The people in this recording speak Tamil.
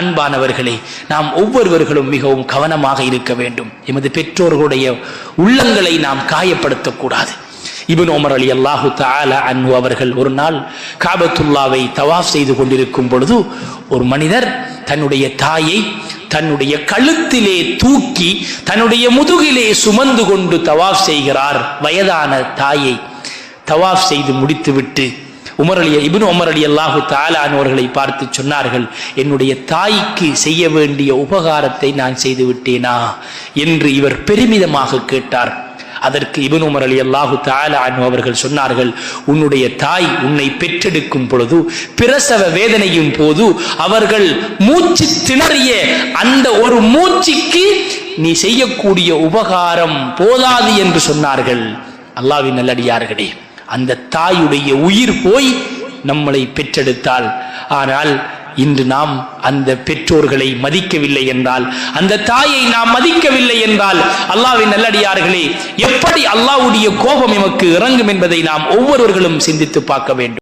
அன்பானவர்களே நாம் ஒவ்வொருவர்களும் மிகவும் கவனமாக இருக்க வேண்டும். எமது பெற்றோர்களுடைய உள்ளங்களை நாம் காயப்படுத்தக்கூடாது. இபின் உமர் அலி அல்லாஹு தாலா அன்பு அவர்கள் ஒரு நாள் காபத்துல்லாவை தவாஃப் செய்து கொண்டிருக்கும் பொழுது ஒரு மனிதர் தன்னுடைய தாயை தன்னுடைய கழுத்திலே தூக்கி தன்னுடைய முதுகிலே சுமந்து கொண்டு தவாஃப் செய்கிறார். வயதான தாயை தவாஃப் செய்து முடித்துவிட்டு உமர் அலி இபின் உமர் அலி அல்லாஹு தாலான் அவர்களை பார்த்து சொன்னார்கள் என்னுடைய தாய்க்கு செய்ய வேண்டிய உபகாரத்தை நான் செய்து விட்டேனா? என்று இவர் பெருமிதமாக கேட்டார். அதற்கு இபன் உமர் அலி அல்லாஹு தாலான் அவர்கள் சொன்னார்கள் உன்னுடைய தாய் உன்னை பெற்றெடுக்கும் பொழுது பிரசவ வேதனையும் போது அவர்கள் மூச்சு திணறிய அந்த ஒரு மூச்சுக்கு நீ செய்யக்கூடிய உபகாரம் போதாது என்று சொன்னார்கள். அல்லாவின் நல்லடியார்களே அந்த தாயுடைய உயிர் போய் நம்மளை பெற்றெடுத்தால் ஆனால் இன்று நாம் அந்த பெற்றோர்களை மதிக்கவில்லை என்றால் அந்த தாயை நாம் மதிக்கவில்லை என்றால் அல்லாவின் நல்லடியார்களே எப்படி அல்லாஹ்வுடைய கோபம் எமக்கு இறங்கும் என்பதை நாம் ஒவ்வொருவர்களும் சிந்தித்து பார்க்க வேண்டும்.